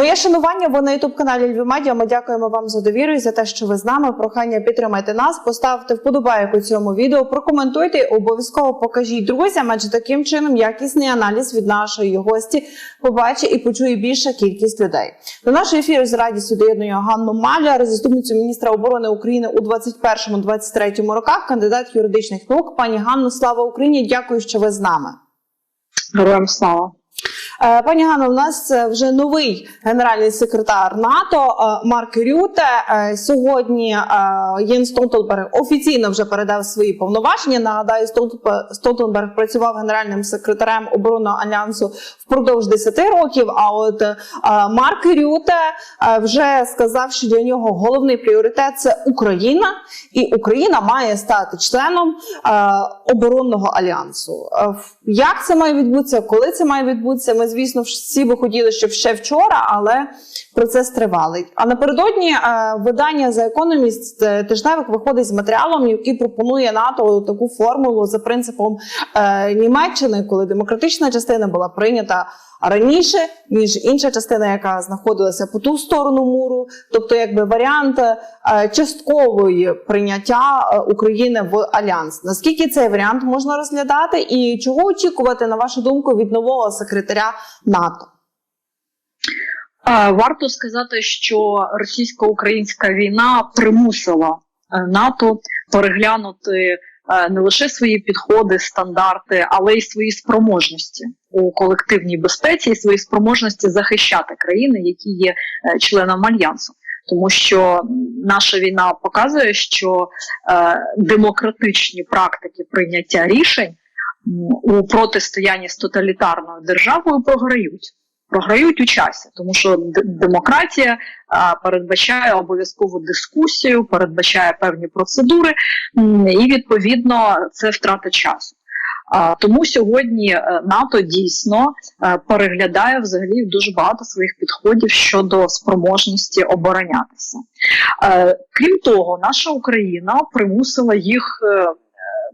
Моє шанування ви на ютуб каналі Львів Медіа. Ми дякуємо вам за довіру і за те, що ви з нами. Прохання підтримайте нас, поставте вподобайку цьому відео, прокоментуйте обов'язково покажіть друзям, адже таким чином якісний аналіз від нашої гості побачить і почує більша кількість людей. До нашого ефіру з радістю доєднує Ганну Маляр, заступницю міністра оборони України у 21-23 роках, кандидат юридичних наук. Пані Ганно, слава Україні! Дякую, що ви з нами. Героям слава. Е, Пані Ганно, у нас е, вже новий генеральний секретар НАТО е, Марк Рюте. Сьогодні Єн Столтенберг офіційно вже передав свої повноваження. Нагадаю, Столтенберг- працював генеральним секретарем оборонного альянсу впродовж 10 років. А от Марк Рюте вже сказав, що для нього головний пріоритет це Україна, і Україна має стати членом оборонного альянсу. Як це має відбутися? Коли це має відбутися? Ми, звісно, всі би хотіли, щоб ще вчора, але процес тривалий. А напередодні е, видання за економіст тижневик виходить з матеріалом, який пропонує НАТО таку формулу за принципом е, Німеччини, коли демократична частина була прийнята раніше, ніж інша частина, яка знаходилася по ту сторону муру, тобто якби варіант е, часткової прийняття е, України в альянс. Наскільки цей варіант можна розглядати, і чого очікувати на вашу думку від нового секретаря НАТО? Варто сказати, що російсько-українська війна примусила е, НАТО переглянути не лише свої підходи, стандарти, але й свої спроможності у колективній безпеці і свої спроможності захищати країни, які є е, членом альянсу. Тому що наша війна показує, що е, демократичні практики прийняття рішень у протистоянні з тоталітарною державою програють. Програють у часі, тому що демократія а, передбачає обов'язкову дискусію, передбачає певні процедури, і відповідно це втрата часу. А, тому сьогодні е, НАТО дійсно е, переглядає взагалі дуже багато своїх підходів щодо спроможності оборонятися. Е, Крім того, наша Україна примусила їх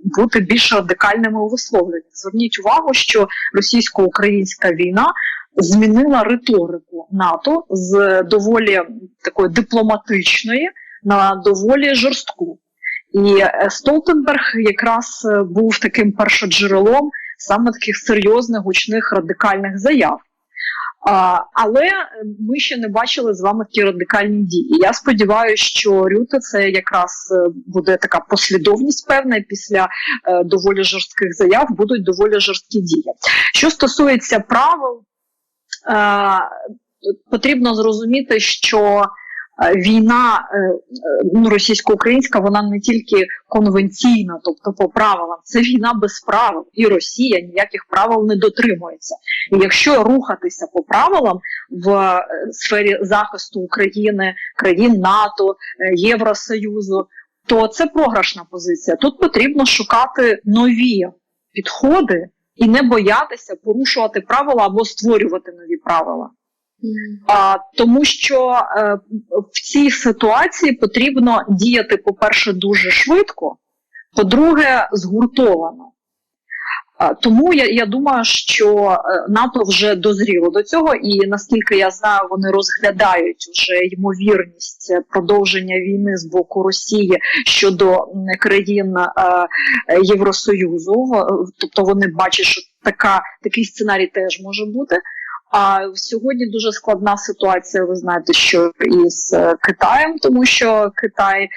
бути більш радикальними у висловленнях. Зверніть увагу, що російсько-українська війна змінила риторику НАТО з доволі такої дипломатичної на доволі жорстку. І е, Столтенберг якраз е, був таким першоджерелом саме таких серйозних гучних радикальних заяв. А, але ми ще не бачили з вами такі радикальні дії. Я сподіваюся, що Рюте це якраз е, буде така послідовність певна після е, доволі жорстких заяв будуть доволі жорсткі дії. Що стосується правил, потрібно зрозуміти, що е, війна е, е, ну, російсько-українська, вона не тільки конвенційна, тобто по правилам, це війна без правил, і Росія ніяких правил не дотримується. І якщо рухатися по правилам в е, сфері захисту України, країн НАТО, е, Євросоюзу, то це програшна позиція. Тут потрібно шукати нові підходи і не боятися порушувати правила або створювати нові правила. А, тому що е, в цій ситуації потрібно діяти, по-перше, дуже швидко, по-друге, згуртовано. Тому я, я думаю, що е, НАТО вже дозріло до цього, і наскільки я знаю, вони розглядають вже ймовірність продовження війни з боку Росії щодо країн е, е, Євросоюзу. Тобто вони бачать, що така, такий сценарій теж може бути. А сьогодні дуже складна ситуація. Ви знаєте, що із е, Китаєм, тому що Китай е,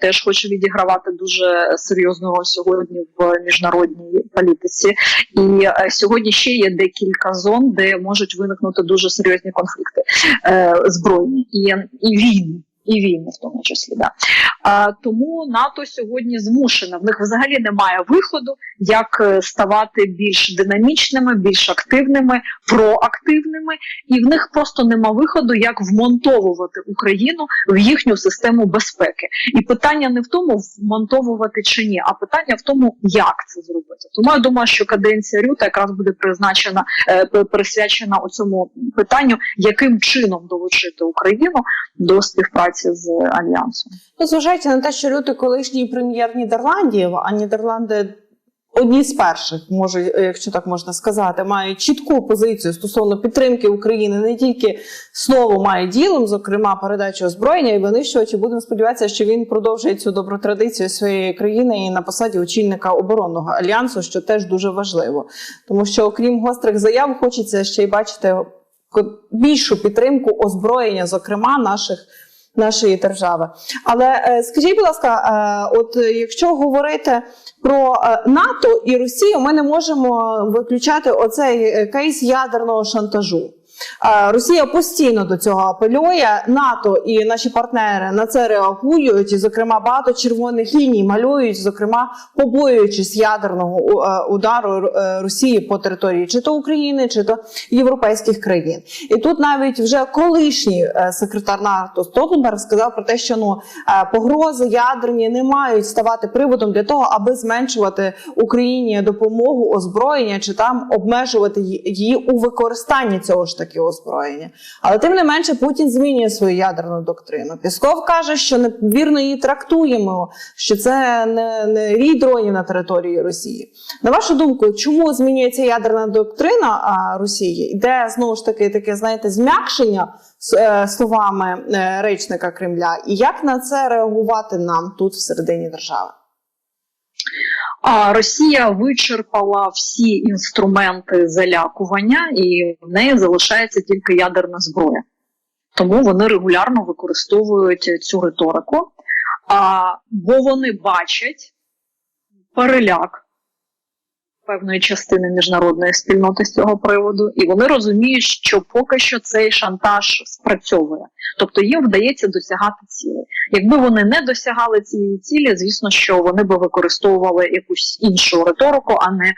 теж хоче відігравати дуже серйозну роль сьогодні в міжнародній політиці. І е, сьогодні ще є декілька зон, де можуть виникнути дуже серйозні конфлікти збройні і, і війни. І війни в тому числі, да. Тому НАТО сьогодні змушене. В них взагалі немає виходу, як е, ставати більш динамічними, більш активними, проактивними, і в них просто нема виходу, як вмонтовувати Україну в їхню систему безпеки. І питання не в тому, вмонтовувати чи ні, а питання в тому, як це зробити. Тому я думаю, що каденція Рюта якраз буде призначена е, присвячена цьому питанню, яким чином долучити Україну до співпраці з альянсом. Ну, на те, що Рюти колишній прем'єр Нідерландів, а Нідерланди одні з перших, може, якщо так можна сказати, мають чітку позицію стосовно підтримки України не тільки слово має ділом, зокрема передачу озброєння і винищувачі. Будемо сподіватися, що він продовжує цю добру традицію своєї країни і на посаді очільника оборонного альянсу, що теж дуже важливо, тому що окрім гострих заяв, хочеться ще й бачити більшу підтримку озброєння, зокрема наших. Нашої держави, але е, скажіть, будь ласка, е, от е, якщо говорити про НАТО і Росію, ми не можемо виключати оцей кейс ядерного шантажу. Е, Росія постійно до цього апелює. НАТО і наші партнери на це реагують. І, зокрема, багато червоних ліній малюють, зокрема, побоюючись ядерного е, удару е, Росії по території чи то України, чи то європейських країн. І тут навіть вже колишній секретар НАТО Столтенберг сказав про те, що ну погрози ядерні не мають ставати приводом для того, аби зменшувати Україні допомогу озброєння чи там обмежувати її у використанні цього ж таки озброєння. Але тим не менше Путін змінює свою ядерну доктрину. Пісков каже, що невірно її трактуємо, що це не, не рій дронів на території Росії. На вашу думку, чому змінюється ядерна доктрина Росії? Йде знову ж таки таке, знаєте, зм'якшення е, словами е, речника Кремля, і як на це реагувати нам тут всередині держави? А Росія вичерпала всі інструменти залякування, і в неї залишається тільки ядерна зброя. Тому вони регулярно використовують цю риторику, а, бо вони бачать переляк певної частини міжнародної спільноти з цього приводу, і вони розуміють, що поки що цей шантаж спрацьовує, тобто їм вдається досягати цілі. Якби вони не досягали цієї цілі, звісно, що вони би використовували якусь іншу риторику, а не е,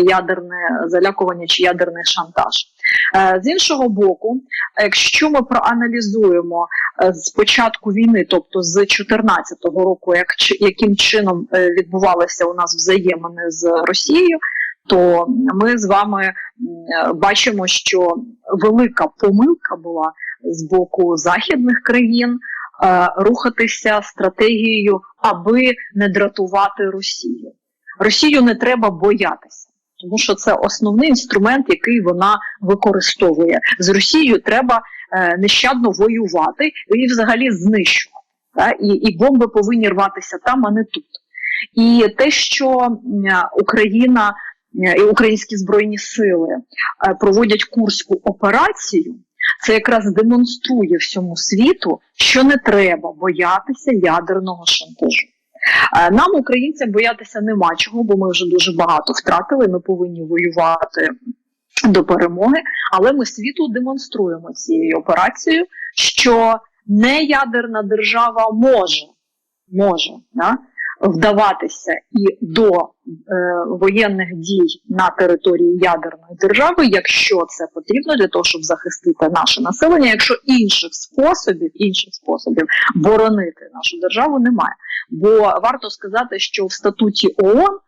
ядерне залякування чи ядерний шантаж. Е, З іншого боку, якщо ми проаналізуємо е, з початку війни, тобто з 2014 року, як яким чином е, відбувалися у нас взаємини з Росією, то ми з вами бачимо, що велика помилка була з боку західних країн рухатися стратегією, аби не дратувати Росію. Росію не треба боятися. Тому що це основний інструмент, який вона використовує. З Росією треба е, нещадно воювати і взагалі знищувати. Та? І, і бомби повинні рватися там, а не тут. І те, що Україна і українські збройні сили е, проводять курську операцію, це якраз демонструє всьому світу, що не треба боятися ядерного шантажу. Е, Нам, українцям, боятися нема чого, бо ми вже дуже багато втратили. Ми повинні воювати до перемоги. Але ми світу демонструємо цією операцією, що не ядерна держава може, може да, вдаватися і до е, воєнних дій на території ядерної держави, якщо це потрібно для того, щоб захистити наше населення, якщо інших способів, інших способів боронити нашу державу немає. Бо варто сказати, що в статуті ООН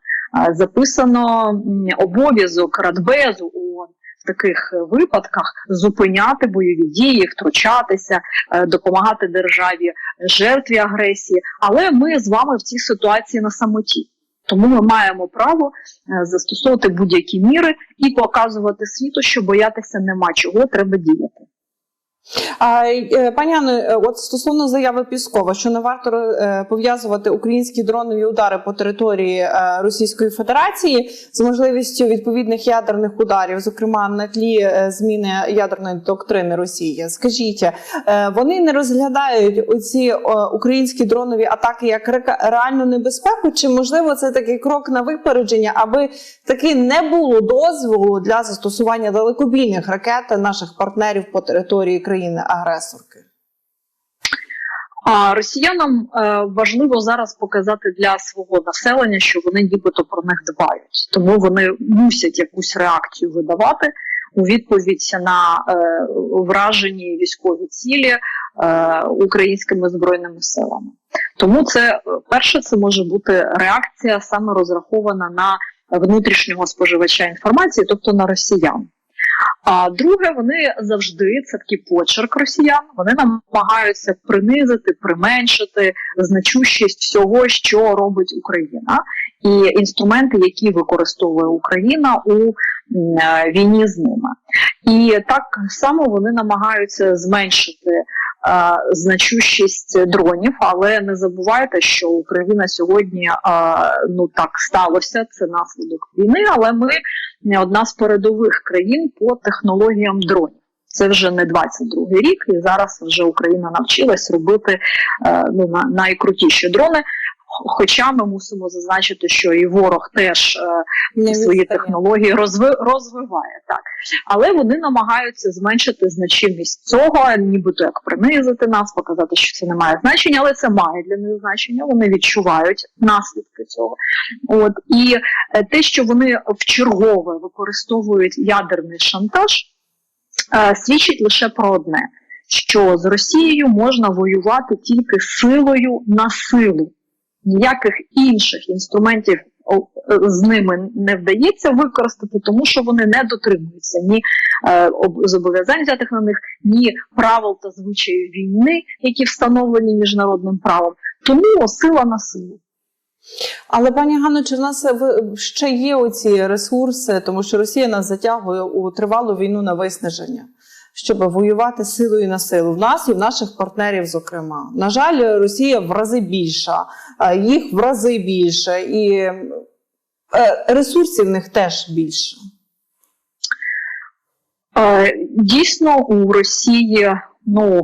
записано обов'язок Радбезу ООН таких е, випадках зупиняти бойові дії, втручатися, е, допомагати державі жертві агресії. Але ми з вами в цій ситуації на самоті. Тому ми маємо право е, застосовувати будь-які міри і показувати світу, що боятися нема чого, треба діяти. Е, Пані Анно, е, от стосовно заяви Піскова, що не варто е, пов'язувати українські дронові удари по території Російської Федерації з можливістю відповідних ядерних ударів, зокрема на тлі зміни ядерної доктрини Росії. Скажіть, вони не розглядають оці українські дронові атаки як реальну небезпеку? Чи можливо це такий крок на випередження, аби таки не було дозволу для застосування далекобійних ракет наших партнерів по території країни-агресорки? А росіянам е, важливо зараз показати для свого населення, що вони нібито про них дбають, тому вони мусять якусь реакцію видавати у відповідь на е, вражені військові цілі е, українськими збройними силами. Тому це е, перше, це може бути реакція саме розрахована на внутрішнього споживача інформації, тобто на росіян. А друге, вони завжди це такий почерк росіян. Вони намагаються принизити, применшити значущість всього, що робить Україна, і інструменти, які використовує Україна у е, війні з ними. І так само вони намагаються зменшити значущість дронів, але не забувайте, що Україна сьогодні е, ну так сталося. Це наслідок війни, але ми не одна з передових країн по технологіям дронів. Це вже не 22 рік, і зараз вже Україна навчилась робити е, ну, найкрутіші дрони. Хоча ми мусимо зазначити, що і ворог теж е, свої технології розви, розвиває так, але вони намагаються зменшити значимість цього, нібито як принизити нас, показати, що це не має значення, але це має для них значення. Вони відчувають наслідки цього. От і е, те, що вони вчергове використовують ядерний шантаж, е, свідчить лише про одне: що з Росією можна воювати тільки силою на силу. Ніяких інших інструментів е, з ними не вдається використати, тому що вони не дотримуються ні е, зобов'язань взятих на них, ні правил та звичаїв війни, які встановлені міжнародним правом. Тому сила на силу. Але пані Ганно, чи в нас в- ще є оці ресурси, тому що Росія нас затягує у тривалу війну на виснаження, щоб воювати силою на силу в нас і в наших партнерів, зокрема. На жаль, Росія в рази більша, е, їх в рази більше, і е, ресурсів в них теж більше. Е, Дійсно, у Росії ну,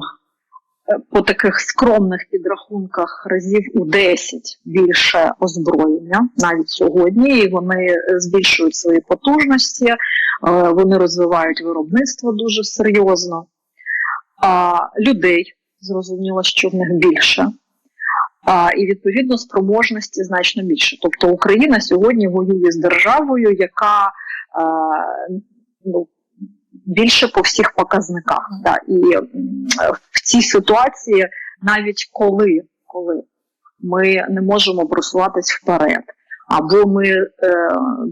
по таких скромних підрахунках разів у 10 більше озброєння навіть сьогодні, і вони збільшують свої потужності, е, вони розвивають виробництво дуже серйозно. А людей зрозуміло, що в них більше. А, і відповідно спроможності значно більше. Тобто Україна сьогодні воює з державою, яка е, ну, більше по всіх показниках. Да. І в цій ситуації, навіть коли, коли ми не можемо просуватись вперед, або ми е,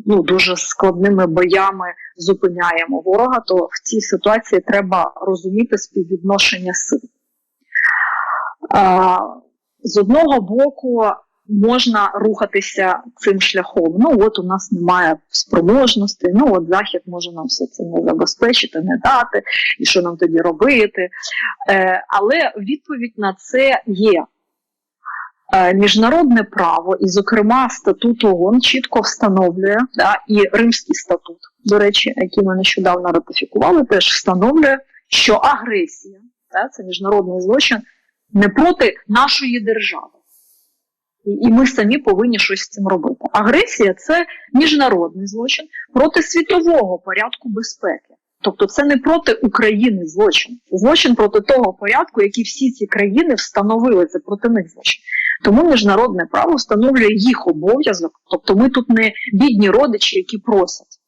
ну, дуже складними боями зупиняємо ворога, то в цій ситуації треба розуміти співвідношення сил. А, з одного боку можна рухатися цим шляхом. Ну от у нас немає спроможності, ну от захід може нам все це не забезпечити, не дати, і що нам тоді робити. Е, але відповідь на це є. Е, Міжнародне право, і, зокрема, статут ООН чітко встановлює, да, і Римський статут, до речі, який ми нещодавно ратифікували, теж встановлює, що агресія, да, це міжнародний злочин, не проти нашої держави. І, ми самі повинні щось з цим робити. Агресія це міжнародний злочин проти світового порядку безпеки. Тобто це не проти України злочин, злочин проти того порядку, який всі ці країни встановили. Це проти них злочин. Тому міжнародне право встановлює їх обов'язок. Тобто ми тут не бідні родичі, які просять.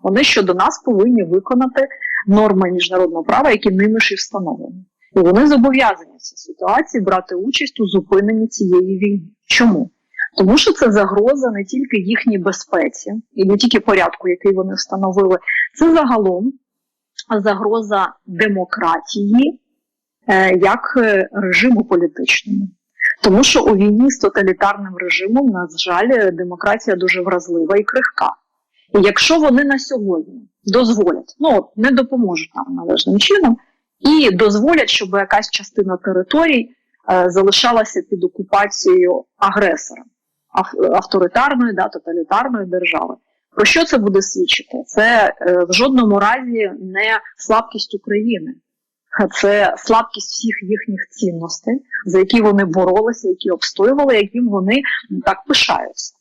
Вони щодо нас повинні виконати норми міжнародного права, які ними ж і встановлені. І вони зобов'язані в цій ситуації брати участь у зупиненні цієї війни. Чому? Тому що це загроза не тільки їхній безпеці, і не тільки порядку, який вони встановили, це загалом загроза демократії е, як е, режиму політичному. Тому що у війні з тоталітарним режимом, на жаль, демократія дуже вразлива і крихка. І якщо вони на сьогодні дозволять, ну не допоможуть нам належним чином, і дозволять, щоб якась частина територій е, залишалася під окупацією агресора, авторитарної, да, тоталітарної держави. Про що це буде свідчити? Це е, в жодному разі не слабкість України, це слабкість всіх їхніх цінностей, за які вони боролися, які обстоювали, яким вони так пишаються.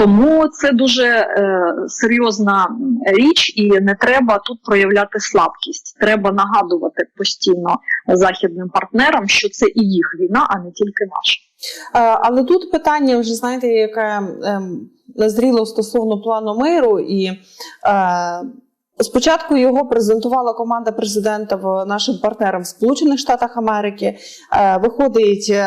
Тому це дуже е, серйозна річ, і не треба тут проявляти слабкість. Треба нагадувати постійно західним партнерам, що це і їх війна, а не тільки наша. Е, Але тут питання вже знаєте, яке ем, назріло стосовно плану миру, і е, Спочатку його презентувала команда президента нашим партнерам в Сполучених Штатах Америки. Е, Виходить е,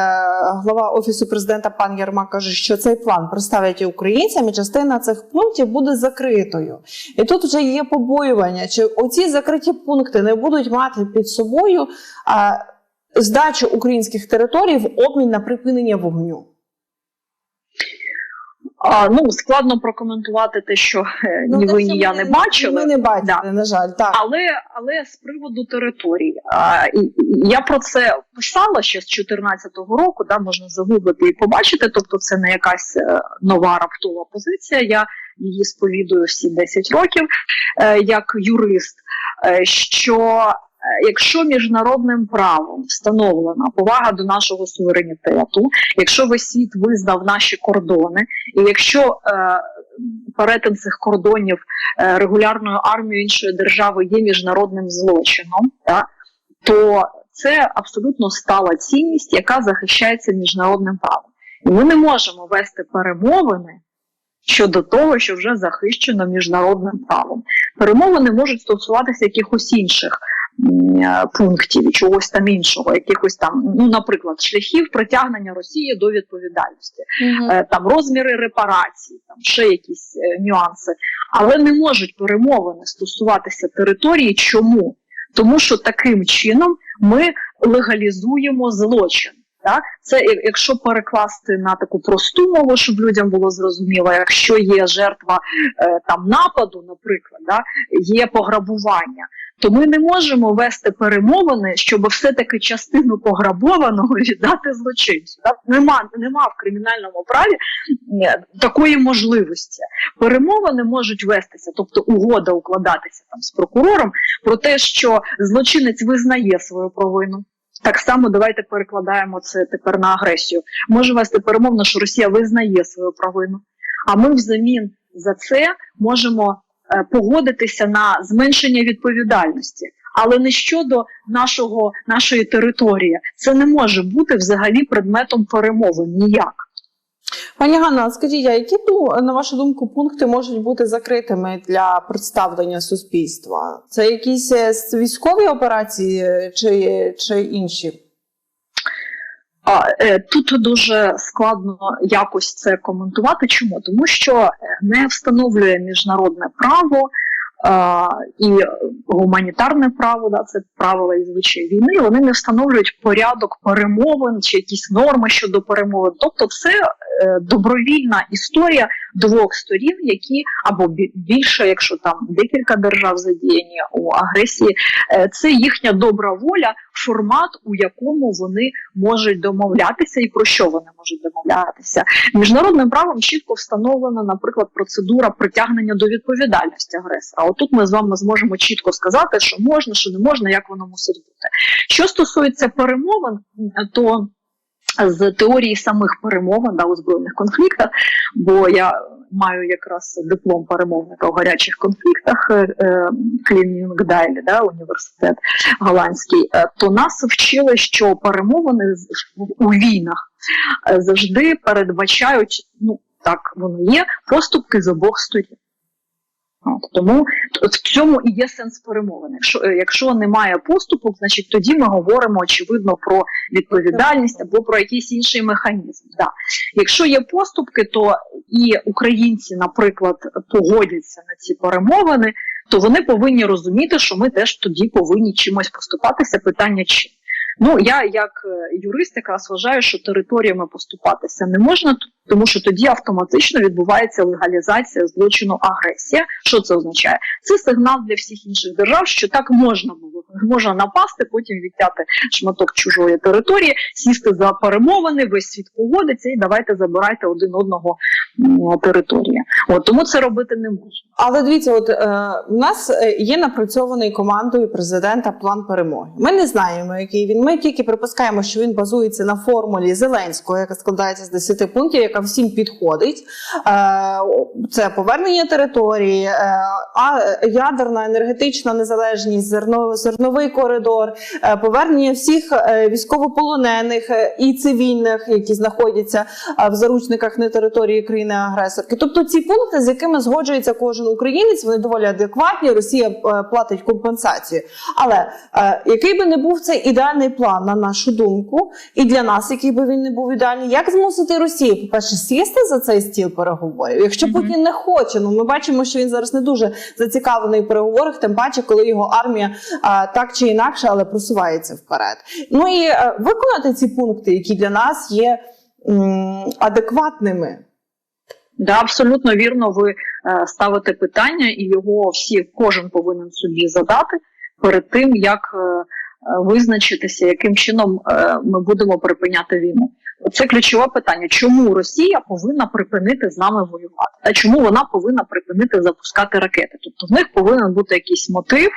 глава офісу президента пан Єрмак каже, що цей план представить і українцям, і частина цих пунктів буде закритою. І тут вже є побоювання, чи оці закриті пункти не будуть мати під собою е, здачу українських територій в обмін на припинення вогню. А, ну складно прокоментувати те, що е, ні ви, ні я ми не бачили. Ми не бачили, Да. на жаль, так. Але але з приводу території, а, і, і я про це писала ще з 2014 року. Да, можна загуглити і побачити. Тобто, це не якась е, нова раптова позиція. Я її сповідую всі 10 років е, як юрист. е, що Якщо міжнародним правом встановлена повага до нашого суверенітету, якщо весь світ визнав наші кордони, і якщо е, перетин цих кордонів е, регулярною армією іншої держави є міжнародним злочином, так, то це абсолютно стала цінність, яка захищається міжнародним правом. І ми не можемо вести перемовини щодо того, що вже захищено міжнародним правом. Перемовини можуть стосуватися якихось інших е, пунктів, чогось там іншого, якихось там, ну, наприклад, шляхів притягнення Росії до відповідальності е, там розміри репарацій, там ще якісь е, нюанси, але не можуть перемовини стосуватися території. Чому? Тому що таким чином ми легалізуємо злочин. Так? Це якщо перекласти на таку просту мову, щоб людям було зрозуміло, якщо є жертва е, там нападу, наприклад, да, є пограбування, то ми не можемо вести перемовини, щоб все-таки частину пограбованого віддати злочинцю. Нема, нема в кримінальному праві е, такої можливості. Перемовини можуть вестися, тобто угода укладатися там з прокурором про те, що злочинець визнає свою провину. Так само давайте перекладаємо це тепер на агресію. Може вести перемовно, що Росія визнає свою провину, а ми взамін за це можемо погодитися на зменшення відповідальності, але не щодо нашого нашої території. Це не може бути взагалі предметом перемовин ніяк. Пані Ганна, скажіть, а які на вашу думку пункти можуть бути закритими для представлення суспільства? Це якісь е, військові операції е, чи, чи інші? А, е, тут дуже складно якось це коментувати. Чому? Тому що е, не встановлює міжнародне право і гуманітарне право, да, це правила і звичаї війни. Вони не встановлюють порядок перемовин чи якісь норми щодо перемовин. Тобто, це е, добровільна історія двох сторін, які або бі- більше, якщо там декілька держав задіяні у агресії, е, це їхня добра воля, формат, у якому вони можуть домовлятися і про що вони можуть домовлятися. Міжнародним правом чітко встановлена, наприклад, процедура притягнення до відповідальності агресора. Отут ми з вами зможемо чітко сказати, що можна, що не можна, як воно мусить бути. Що стосується перемовин, то з теорії самих перемовин да, у збройних конфліктах, бо я маю якраз диплом перемовника у гарячих конфліктах е, Клінінг-Дайлі, да, університет голландський, е, то нас вчили, що перемовини у війнах е, завжди передбачають, ну так воно є, поступки з обох сторін. От, тому в цьому і є сенс перемовин. Якщо, е, якщо немає поступок, значить тоді ми говоримо очевидно про відповідальність або про якийсь інший механізм. Да. Якщо є поступки, то і українці, наприклад, погодяться на ці перемовини, то вони повинні розуміти, що ми теж тоді повинні чимось поступатися. Питання чим. Ну я як е, юрист якраз вважаю, що територіями поступатися не можна, тому що тоді автоматично відбувається легалізація злочину агресія. Що це означає? Це сигнал для всіх інших держав, що так можна було можна напасти, потім відтяти шматок чужої території, сісти за перемовини, весь світ погодиться, і давайте забирайте один одного території. От тому це робити не можна. Але дивіться, от е, у нас е, є напрацьований командою президента план перемоги. Ми не знаємо, який він. Ми тільки припускаємо, що він базується на формулі Зеленського, яка складається з 10 пунктів, яка всім підходить. Е, це повернення території, е, ядерна енергетична незалежність, зерновий коридор, е, повернення всіх військовополонених і цивільних, які знаходяться в заручниках на території країни-агресорки. Тобто ці пункти, з якими згоджується кожен українець, вони доволі адекватні. Росія платить компенсацію. Але який би не був цей ідеальний план, на нашу думку, і для нас, який би він не був ідеальний, як змусити Росію, по-перше, сісти за цей стіл переговорів? Якщо. Путін не хоче, ну ми бачимо, що він зараз не дуже зацікавлений в переговорах, тим паче, коли його армія а, так чи інакше, але просувається вперед. Ну і е, виконати ці пункти, які для нас є м, адекватними. Да, абсолютно вірно. Ви е, ставите питання, і його всі кожен повинен собі задати перед тим, як е, визначитися, яким чином е, ми будемо припиняти війну. Це ключове питання. Чому Росія повинна припинити з нами воювати? Та чому вона повинна припинити запускати ракети? Тобто в них повинен бути якийсь мотив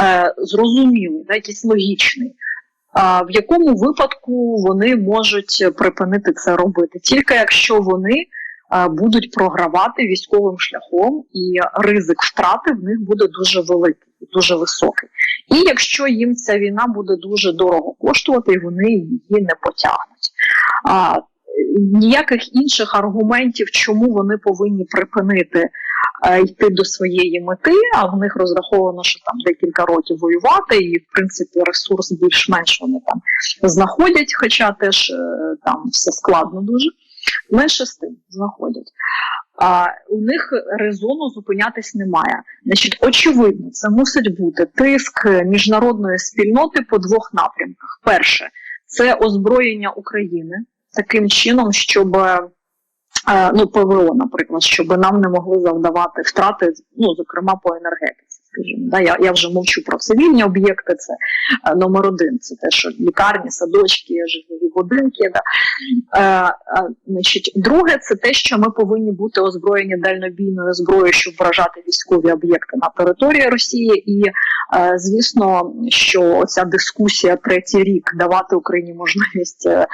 е, зрозумілий, да, якийсь логічний. А в якому випадку вони можуть припинити це робити? Тільки якщо вони е, будуть програвати військовим шляхом, і ризик втрати в них буде дуже великий, дуже високий. І якщо їм ця війна буде дуже дорого коштувати, вони її не потягнуть. А, ніяких інших аргументів, чому вони повинні припинити е, йти до своєї мети, а в них розраховано, що там декілька років воювати, і в принципі ресурс більш-менш вони там знаходять, хоча теж е, там все складно дуже. Менше з тим знаходять. А у них резону зупинятись немає. Значить, очевидно, це мусить бути тиск міжнародної спільноти по двох напрямках. Перше, це озброєння України таким чином, щоб е, ну, ПВО, наприклад, щоб нам не могли завдавати втрати, ну, зокрема по енергетиці. Скажімо, да, я, я вже мовчу про цивільні об'єкти. Це е, номер один. Це те, що лікарні, садочки, житлові будинки. Да. Е, е, значить, друге, це те, що ми повинні бути озброєні дальнобійною зброєю, щоб вражати військові об'єкти на території Росії. І е, звісно, що ця дискусія третій рік давати Україні можливість е,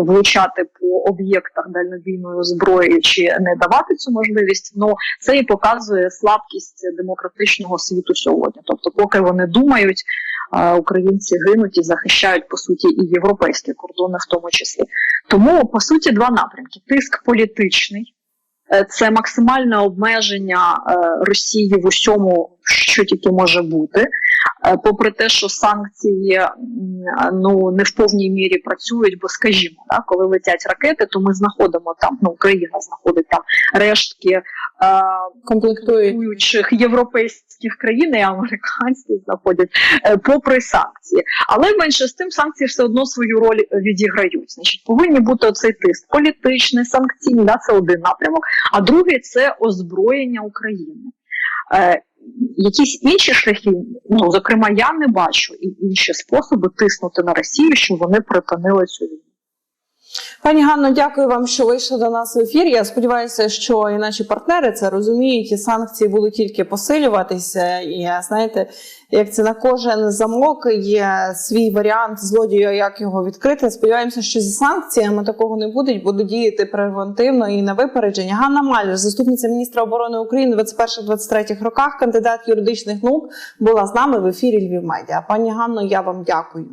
влучати по об'єктах дальнобійною зброєю чи не давати цю можливість, ну це і показує слабкість демократичного світу сьогодні. Тобто, поки вони думають, українці гинуть і захищають по суті і європейські кордони, в тому числі. Тому по суті два напрямки: тиск політичний. е, Це максимальне обмеження е, Росії в усьому, що тільки може бути, попри те, що санкції ну не в повній мірі працюють, бо скажімо, да, коли летять ракети, то ми знаходимо там, ну Україна знаходить там рештки е, Комплектують. воюючих європейських країн і американські знаходять е, попри санкції. Але менше з тим санкції все одно свою роль відіграють. Значить, повинні бути оцей тиск політичний, санкційний, да, це один напрямок, а другий це озброєння України. Е, Якісь інші шляхи, ну зокрема, я не бачу і інші способи тиснути на Росію, щоб вони припинили цю війну. Пані Ганно, дякую вам, що вийшли до нас в ефір. Я сподіваюся, що і наші партнери це розуміють, і санкції будуть тільки посилюватися. І знаєте, як це на кожен замок є свій варіант злодія, як його відкрити. Сподіваємося, що зі санкціями такого не буде, будуть діяти превентивно і на випередження. Ганна Маляр, заступниця міністра оборони України 21-23 роках, кандидат юридичних наук, була з нами в ефірі Львів Медіа. Пані Ганно, я вам дякую.